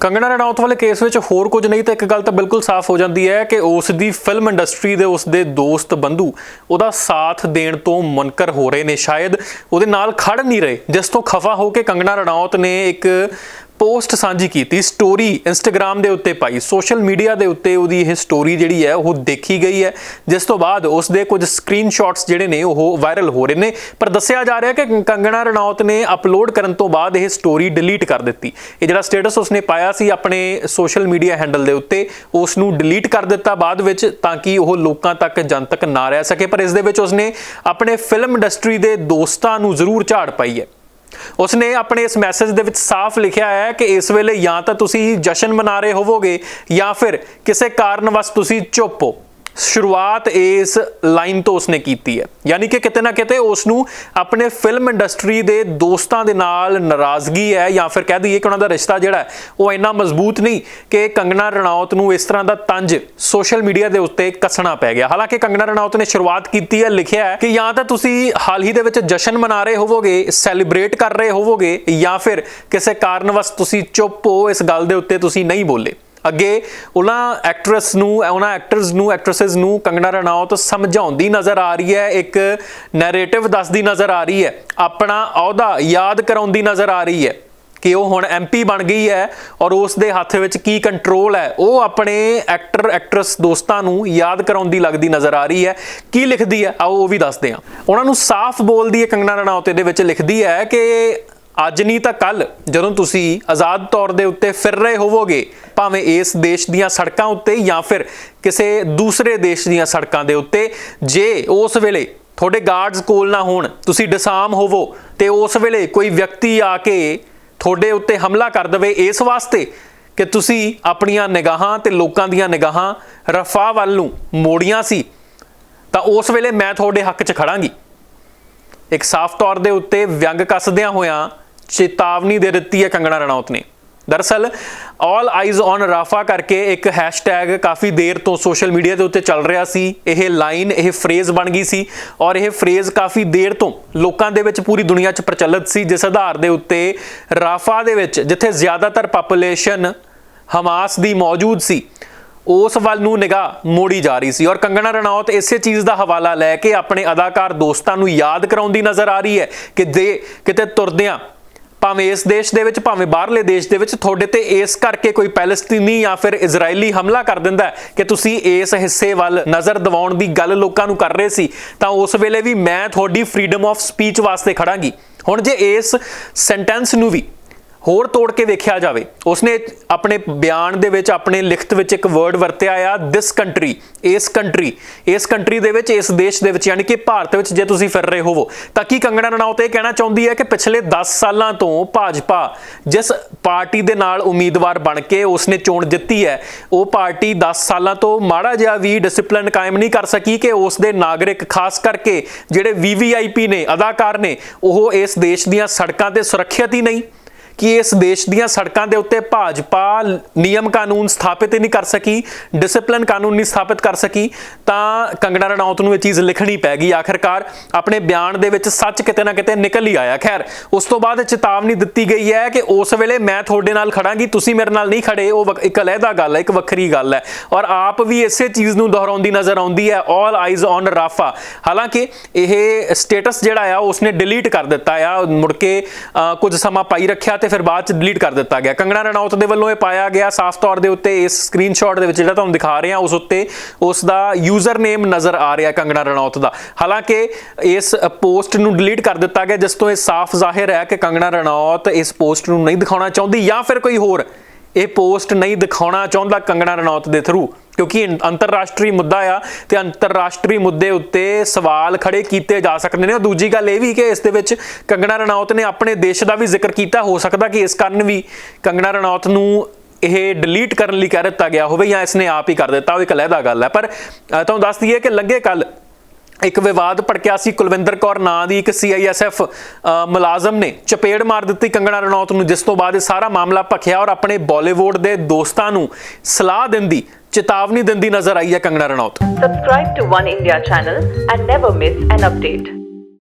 ਕੰਗਣਾ ਰਣੌਤ ਵਾਲੇ ਕੇਸ ਵਿੱਚ ਹੋਰ ਕੁਝ ਨਹੀਂ ਤਾਂ ਇੱਕ ਗੱਲ ਤਾਂ ਬਿਲਕੁਲ ਸਾਫ਼ ਹੋ ਜਾਂਦੀ ਹੈ ਕਿ ਉਸ ਦੀ ਫਿਲਮ ਇੰਡਸਟਰੀ ਦੇ ਉਸ ਦੇ ਦੋਸਤ ਬੰਧੂ ਉਹਦਾ ਸਾਥ ਦੇਣ ਤੋਂ ਮੁਨਕਰ ਹੋ ਰਹੇ ਨੇ। ਸ਼ਾਇਦ ਉਹਦੇ ਨਾਲ ਖੜ ਨਹੀਂ ਰਹੇ, ਜਿਸ ਤੋਂ ਖਫਾ ਹੋ ਕੇ ਕੰਗਣਾ ਰਣੌਤ ਨੇ ਇੱਕ ਪੋਸਟ ਸਾਂਝੀ ਕੀਤੀ ਸਟੋਰੀ ਇੰਸਟਾਗ੍ਰam ਦੇ ਉੱਤੇ ਪਾਈ ਸੋਸ਼ਲ ਮੀਡੀਆ ਦੇ ਉੱਤੇ ਉਹਦੀ ਇਹ ਸਟੋਰੀ ਜਿਹੜੀ ਹੈ, ਉਹ ਦੇਖੀ ਗਈ ਹੈ। ਜਿਸ ਤੋਂ ਬਾਅਦ ਉਸ ਦੇ ਕੁਝ ਸਕਰੀਨਸ਼ਾਟਸ ਜਿਹੜੇ ਨੇ, ਉਹ ਵਾਇਰਲ ਹੋ ਰਹੇ ਨੇ। ਪਰ ਦੱਸਿਆ ਜਾ ਰਿਹਾ ਕਿ ਕੰਗਣਾ ਰਣੌਤ ਨੇ ਅਪਲੋਡ ਕਰਨ ਤੋਂ ਬਾਅਦ ਇਹ ਸਟੋਰੀ ਡਿਲੀਟ ਕਰ ਦਿੱਤੀ। ਇਹ ਜਿਹੜਾ ਸਟੇਟਸ ਉਸਨੇ ਪਾਇਆ ਸੀ ਆਪਣੇ ਸੋਸ਼ਲ ਮੀਡੀਆ ਹੈਂਡਲ ਦੇ ਉੱਤੇ ਉਸ ਨੂੰ ਡਿਲੀਟ ਕਰ ਦਿੱਤਾ ਬਾਅਦ ਵਿੱਚ, ਤਾਂ ਕਿ ਉਹ ਲੋਕਾਂ ਤੱਕ ਜਨਤਕ ਨਾ ਰਹਿ ਸਕੇ। ਪਰ ਇਸ ਦੇ ਵਿੱਚ ਉਸਨੇ ਆਪਣੇ ਫਿਲਮ ਇੰਡਸਟਰੀ ਦੇ ਦੋਸਤਾਂ ਨੂੰ ਜ਼ਰੂਰ ਝਾੜ ਪਾਈ ਹੈ। ਉਸਨੇ ਆਪਣੇ ਇਸ ਮੈਸੇਜ ਦੇ ਵਿੱਚ ਸਾਫ਼ ਲਿਖਿਆ ਹੈ ਕਿ ਇਸ ਵੇਲੇ ਜਾਂ ਤਾਂ ਤੁਸੀਂ ਜਸ਼ਨ ਮਨਾ ਰਹੇ ਹੋਵੋਗੇ ਜਾਂ ਫਿਰ ਕਿਸੇ ਕਾਰਨ ਵਸ ਤੁਸੀਂ ਚੁੱਪ ਹੋ। ਸ਼ੁਰੂਆਤ ਇਸ ਲਾਈਨ ਤੋਂ ਉਸਨੇ ਕੀਤੀ ਹੈ। ਯਾਨੀ ਕਿ ਕਿਤੇ ਨਾ ਕਿਤੇ ਉਸ ਨੂੰ ਆਪਣੇ ਫਿਲਮ ਇੰਡਸਟਰੀ ਦੇ ਦੋਸਤਾਂ ਦੇ ਨਾਲ ਨਾਰਾਜ਼ਗੀ ਹੈ ਜਾਂ ਫਿਰ ਕਹਿ ਦਈਏ ਕਿ ਉਹਨਾਂ ਦਾ ਰਿਸ਼ਤਾ ਜਿਹੜਾ ਉਹ ਇੰਨਾ ਮਜ਼ਬੂਤ ਨਹੀਂ ਕਿ ਕੰਗਨਾ ਰਣੌਤ ਨੂੰ ਇਸ ਤਰ੍ਹਾਂ ਦਾ ਤੰਜ ਸੋਸ਼ਲ ਮੀਡੀਆ ਦੇ ਉੱਤੇ ਕੱਸਣਾ ਪੈ ਗਿਆ। ਹਾਲਾਂਕਿ ਕੰਗਨਾ ਰਣੌਤ ਨੇ ਸ਼ੁਰੂਆਤ ਕੀਤੀ ਹੈ, ਲਿਖਿਆ ਹੈ ਕਿ ਜਾਂ ਤਾਂ ਤੁਸੀਂ ਹਾਲ ਹੀ ਦੇ ਵਿੱਚ ਜਸ਼ਨ ਮਨਾ ਰਹੇ ਹੋਵੋਗੇ ਸੈਲੀਬ੍ਰੇਟ ਕਰ ਰਹੇ ਹੋਵੋਗੇ ਜਾਂ ਫਿਰ ਕਿਸੇ ਕਾਰਨ ਵਸ ਤੁਸੀਂ ਚੁੱਪ ਹੋ, ਇਸ ਗੱਲ ਦੇ ਉੱਤੇ ਤੁਸੀਂ ਨਹੀਂ ਬੋਲੇ। ਅੱਗੇ ਉਹਨਾਂ ਐਕਟਰਸ ਨੂੰ, ਉਹਨਾਂ ਐਕਟਰਸ ਨੂੰ ਐਕਟਰੈਸਸ ਨੂੰ ਕੰਗਣਾ ਰਣੌਤ ਸਮਝਾਉਂਦੀ ਨਜ਼ਰ ਆ ਰਹੀ ਹੈ, ਇੱਕ ਨੈਰੇਟਿਵ ਦੱਸਦੀ ਨਜ਼ਰ ਆ ਰਹੀ ਹੈ, ਆਪਣਾ ਅਹੁਦਾ ਯਾਦ ਕਰਾਉਂਦੀ ਨਜ਼ਰ ਆ ਰਹੀ ਹੈ ਕਿ ਉਹ ਹੁਣ ਐਮਪੀ ਬਣ ਗਈ ਹੈ ਔਰ ਉਸ ਦੇ ਹੱਥ ਵਿੱਚ ਕੀ ਕੰਟਰੋਲ ਹੈ, ਉਹ ਆਪਣੇ ਐਕਟਰ ਐਕਟਰਸ ਦੋਸਤਾਂ ਨੂੰ ਯਾਦ ਕਰਾਉਂਦੀ ਲੱਗਦੀ ਨਜ਼ਰ ਆ ਰਹੀ ਹੈ। ਕੀ ਲਿਖਦੀ ਹੈ? ਆਓ ਉਹ ਵੀ ਦੱਸਦੇ ਹਾਂ। ਉਹਨਾਂ ਨੂੰ ਸਾਫ਼ ਬੋਲਦੀ ਹੈ ਕੰਗਨਾ ਰਣੌਤ, ਇਹਦੇ ਵਿੱਚ ਲਿਖਦੀ ਹੈ ਕਿ ਅੱਜ ਨਹੀਂ ਤਾਂ ਕੱਲ ਜਦੋਂ ਤੁਸੀਂ ਆਜ਼ਾਦ ਤੌਰ ਦੇ ਉੱਤੇ ਫਿਰ ਰਹੇ ਹੋਵੋਗੇ, ਭਾਵੇਂ ਇਸ ਦੇਸ਼ ਦੀਆਂ ਸੜਕਾਂ ਉੱਤੇ ਜਾਂ ਫਿਰ ਕਿਸੇ ਦੂਸਰੇ ਦੇਸ਼ ਦੀਆਂ ਸੜਕਾਂ ਦੇ ਉੱਤੇ, ਜੇ ਉਸ ਵੇਲੇ ਤੁਹਾਡੇ ਗਾਰਡਸ ਕੋਲ ਨਾ ਹੋਣ, ਤੁਸੀਂ ਡਿਸਾਮ ਹੋਵੋ, ਤੇ ਉਸ ਵੇਲੇ ਕੋਈ ਵਿਅਕਤੀ ਆ ਕੇ ਤੁਹਾਡੇ ਉੱਤੇ ਹਮਲਾ ਕਰ ਦਵੇ, ਇਸ ਵਾਸਤੇ ਕਿ ਤੁਸੀਂ ਆਪਣੀਆਂ ਨਿਗਾਹਾਂ ਤੇ ਲੋਕਾਂ ਦੀਆਂ ਨਿਗਾਹਾਂ ਰਫਾ ਵੱਲ ਨੂੰ ਮੋੜੀਆਂ ਸੀ, ਤਾਂ ਉਸ ਵੇਲੇ ਮੈਂ ਤੁਹਾਡੇ ਹੱਕ 'ਚ ਖੜਾਂਗੀ। ਇੱਕ ਸਾਫ਼ ਤੌਰ ਦੇ ਉੱਤੇ ਵਿਅੰਗ ਕੱਸਦਿਆਂ ਹੋਇਆਂ ਚੇਤਾਵਨੀ ਦੇ ਦਿੱਤੀ ਹੈ ਕੰਗਣਾ ਰਣੌਤ ਨੇ। ਦਰਅਸਲ ਆਲ ਆਈਜ਼ ਔਨ ਰਾਫਾ ਕਰਕੇ ਇੱਕ ਹੈਸ਼ਟੈਗ ਕਾਫੀ ਦੇਰ ਤੋਂ ਸੋਸ਼ਲ ਮੀਡੀਆ ਦੇ ਉੱਤੇ ਚੱਲ ਰਿਹਾ ਸੀ। ਇਹ ਲਾਈਨ ਇਹ ਫਰੇਜ਼ ਬਣ ਗਈ ਸੀ ਔਰ ਇਹ ਫਰੇਜ਼ ਕਾਫੀ ਦੇਰ ਤੋਂ ਲੋਕਾਂ ਦੇ ਵਿੱਚ ਪੂਰੀ ਦੁਨੀਆ 'ਚ ਪ੍ਰਚਲਿਤ ਸੀ, ਜਿਸ ਆਧਾਰ ਦੇ ਉੱਤੇ ਰਾਫਾ ਦੇ ਵਿੱਚ ਜਿੱਥੇ ਜ਼ਿਆਦਾਤਰ ਪਾਪੂਲੇਸ਼ਨ ਹਮਾਸ ਦੀ ਮੌਜੂਦ ਸੀ, ਉਸ ਵੱਲ ਨੂੰ ਨਿਗਾਹ ਮੋੜੀ ਜਾ ਰਹੀ ਸੀ। ਔਰ ਕੰਗਣਾ ਰਣੌਤ ਇਸੇ ਚੀਜ਼ ਦਾ ਹਵਾਲਾ ਲੈ ਕੇ ਆਪਣੇ ਅਦਾਕਾਰ ਦੋਸਤਾਂ ਨੂੰ ਯਾਦ ਕਰਾਉਂਦੀ ਨਜ਼ਰ ਆ ਰਹੀ ਹੈ ਕਿ ਦੇ ਕਿਤੇ ਤੁਰਦਿਆਂ ਭਾਵੇਂ ਇਸ ਦੇਸ਼ ਦੇ ਵਿੱਚ, ਭਾਵੇਂ ਬਾਹਰਲੇ ਦੇਸ਼ ਦੇ ਵਿੱਚ, ਤੁਹਾਡੇ ਤੇ ਇਸ ਕਰਕੇ ਕੋਈ ਪੈਲਸਤੀਨੀ ਜਾਂ ਫਿਰ ਇਜ਼ਰਾਈਲੀ ਹਮਲਾ ਕਰ ਦਿੰਦਾ ਕਿ ਤੁਸੀਂ ਇਸ ਹਿੱਸੇ ਵੱਲ ਨਜ਼ਰ ਦਿਵਾਉਣ ਦੀ ਗੱਲ ਲੋਕਾਂ ਨੂੰ ਕਰ ਰਹੇ ਸੀ, ਤਾਂ ਉਸ ਵੇਲੇ ਵੀ ਮੈਂ ਤੁਹਾਡੀ ਫਰੀडम ਆਫ ਸਪੀਚ ਵਾਸਤੇ ਖੜਾਂਗੀ। ਹੁਣ ਜੇ ਇਸ ਸੈਂਟੈਂਸ ਨੂੰ ਵੀ ਹੋਰ ਤੋੜ ਕੇ ਵੇਖਿਆ ਜਾਵੇ, ਉਸਨੇ ਆਪਣੇ ਬਿਆਨ ਦੇ ਵਿੱਚ, ਆਪਣੇ ਲਿਖਤ ਵਿੱਚ ਇੱਕ ਵਰਡ ਵਰਤਿਆ ਆ ਦਿਸ ਕੰਟਰੀ ਇਸ ਕੰਟਰੀ ਇਸ ਕੰਟਰੀ ਦੇ ਵਿੱਚ, ਇਸ ਦੇਸ਼ ਦੇ ਵਿੱਚ, ਯਾਨੀ ਕਿ ਭਾਰਤ ਵਿੱਚ ਜੇ ਤੁਸੀਂ ਫਿਰ ਰਹੇ ਹੋਵੋ, ਤਾਂ ਕੀ ਕੰਗਣਾ ਰਣੌਤ ਇਹ ਕਹਿਣਾ ਚਾਹੁੰਦੀ ਹੈ ਕਿ ਪਿਛਲੇ 10 ਸਾਲਾਂ ਤੋਂ ਭਾਜਪਾ ਜਿਸ ਪਾਰਟੀ ਦੇ ਨਾਲ ਉਮੀਦਵਾਰ ਬਣ ਕੇ ਉਸਨੇ ਚੋਣ ਜਿੱਤੀ ਹੈ, ਉਹ ਪਾਰਟੀ 10 ਸਾਲਾਂ ਤੋਂ ਮਾੜਾ ਜਿਹਾ ਵੀ ਡਿਸਪਲਿਨ ਕਾਇਮ ਨਹੀਂ ਕਰ ਸਕੀ ਕਿ ਉਸ ਦੇ ਨਾਗਰਿਕ, ਖਾਸ ਕਰਕੇ ਜਿਹੜੇ ਵੀਵੀਆਈਪੀ ਨੇ, ਅਦਾਕਾਰ ਨੇ, ਉਹ ਇਸ ਦੇਸ਼ ਦੀਆਂ ਸੜਕਾਂ ਤੇ ਸੁਰੱਖਿਅਤ ਹੀ ਨਹੀਂ। ਕਿ ਇਸ ਦੇਸ਼ ਦੀਆਂ ਸੜਕਾਂ ਦੇ ਉੱਤੇ ਭਾਜਪਾ ਨਿਯਮ ਕਾਨੂੰਨ ਸਥਾਪਿਤ ਨਹੀਂ ਕਰ ਸਕੀ ਡਿਸਪਲਿਨ ਕਾਨੂੰਨ ਨਹੀਂ ਸਥਾਪਿਤ ਕਰ ਸਕੀ, ਤਾਂ ਕੰਗਣਾ ਰਣੌਤ ਨੂੰ ਇਹ ਚੀਜ਼ ਲਿਖਣੀ ਪੈ ਗਈ ਆਖਰਕਾਰ। ਆਪਣੇ ਬਿਆਨ ਦੇ ਵਿੱਚ ਸੱਚ ਕਿਤੇ ਨਾ ਕਿਤੇ ਨਿਕਲ ਹੀ ਆਇਆ। ਖੈਰ, ਉਸ ਤੋਂ ਬਾਅਦ ਚੇਤਾਵਨੀ ਦਿੱਤੀ ਗਈ ਹੈ ਕਿ ਉਸ ਵੇਲੇ ਮੈਂ ਤੁਹਾਡੇ ਨਾਲ ਖੜਾਂਗੀ, ਤੁਸੀਂ ਮੇਰੇ ਨਾਲ ਨਹੀਂ ਖੜੇ, ਉਹ ਵਕ- ਇੱਕ ਅਲੱਗਾ ਗੱਲ ਹੈ, ਇੱਕ ਵੱਖਰੀ ਗੱਲ ਹੈ। ਔਰ ਆਪ ਵੀ ਇਸੇ ਚੀਜ਼ ਨੂੰ ਦੁਹਰਾਉਂਦੀ ਨਜ਼ਰ ਆਉਂਦੀ ਹੈ ਆਲ ਆਈਜ਼ ਔਨ ਰਾਫਾ ਹਾਲਾਂਕਿ ਇਹ ਸਟੇਟਸ ਜਿਹੜਾ ਆ, ਉਸਨੇ ਡਿਲੀਟ ਕਰ ਦਿੱਤਾ ਆ, ਮੁੜ ਕੇ ਕੁਝ ਸਮਾਂ ਪਾਈ ਰੱਖਿਆ ਤੇ ਫਿਰ ਬਾਅਦ ਚ ਡਿਲੀਟ ਕਰ ਦਿੱਤਾ ਗਿਆ। ਕੰਗਣਾ ਰਣੌਤ ਦੇ ਵੱਲੋਂ ਇਹ ਪਾਇਆ ਗਿਆ। ਸਾਫ਼ ਤੌਰ ਦੇ ਉੱਤੇ ਇਸ ਸਕਰੀਨਸ਼ਾਟ ਦੇ ਵਿੱਚ ਜਿਹੜਾ ਤੁਹਾਨੂੰ ਦਿਖਾ ਰਹੇ ਹਾਂ ਉਸ ਉੱਤੇ ਉਸ ਦਾ ਯੂਜ਼ਰ ਨੇਮ ਨਜ਼ਰ ਆ ਰਿਹਾ ਕੰਗਣਾ ਰਣੌਤ ਦਾ। ਹਾਲਾਂਕਿ ਇਸ ਪੋਸਟ ਨੂੰ ਡਿਲੀਟ ਕਰ ਦਿੱਤਾ ਗਿਆ, ਜਿਸ ਤੋਂ ਇਹ ਸਾਫ਼ ਜ਼ਾਹਿਰ ਹੈ ਕਿ ਕੰਗਣਾ ਰਣੌਤ ਇਸ ਪੋਸਟ ਨੂੰ ਨਹੀਂ ਦਿਖਾਉਣਾ ਚਾਹੁੰਦੀ ਜਾਂ ਫਿਰ ਕੋਈ ਹੋਰ ਇਹ ਪੋਸਟ ਨਹੀਂ ਦਿਖਾਉਣਾ ਚਾਹੁੰਦਾ ਕੰਗਣਾ ਰਣੌਤ ਦੇ ਥਰੂ ਕਿਉਂਕਿ ਇਹ ਅੰਤਰਰਾਸ਼ਟਰੀ ਮੁੱਦਾ ਆ ਤੇ ਅੰਤਰਰਾਸ਼ਟਰੀ ਮੁੱਦੇ ਉੱਤੇ ਸਵਾਲ ਖੜੇ ਕੀਤੇ ਜਾ ਸਕਦੇ ਨੇ। ਔਰ ਦੂਜੀ ਗੱਲ ਇਹ ਵੀ ਕਿ ਇਸ ਦੇ ਵਿੱਚ ਕੰਗਣਾ ਰਣੌਤ ਨੇ ਆਪਣੇ ਦੇਸ਼ ਦਾ ਵੀ ਜ਼ਿਕਰ ਕੀਤਾ। ਹੋ ਸਕਦਾ ਕਿ ਇਸ ਕਾਰਨ ਵੀ ਕੰਗਣਾ ਰਣੌਤ ਨੂੰ ਇਹ ਡਿਲੀਟ ਕਰਨ ਲਈ ਕਹਿ ਦਿੱਤਾ ਗਿਆ ਹੋਵੇ ਜਾਂ ਇਸਨੇ ਆਪ ਹੀ ਕਰ ਦਿੱਤਾ। ਉਹ ਇੱਕ ਅਲੱਗਾ ਗੱਲ ਹੈ। ਪਰ ਤੁਹਾਨੂੰ ਦੱਸ ਦਈਏ ਕਿ ਲੱਗੇ ਕੱਲ ਇੱਕ ਵਿਵਾਦ ਭੜਕਿਆ ਸੀ। ਕੁਲਵਿੰਦਰ ਕੌਰ ਨਾਂ ਦੀ ਇੱਕ ਸੀਆਈਐਸਐਫ ਮੁਲਾਜ਼ਮ ਨੇ ਚਪੇੜ ਮਾਰ ਦਿੱਤੀ ਕੰਗਣਾ ਰਣੌਤ ਨੂੰ, ਜਿਸ ਤੋਂ ਬਾਅਦ ਇਹ ਸਾਰਾ ਮਾਮਲਾ ਭਖਿਆ ਔਰ ਆਪਣੇ ਬਾਲੀਵੁੱਡ ਦੇ ਦੋਸਤਾਂ ਨੂੰ ਸਲਾਹ ਦਿੰਦੀ ਚੇਤਾਵਨੀ ਦਿੰਦੀ ਨਜ਼ਰ ਆਈ ਹੈ Kangana Ranaut Subscribe to One India channel and never miss an update.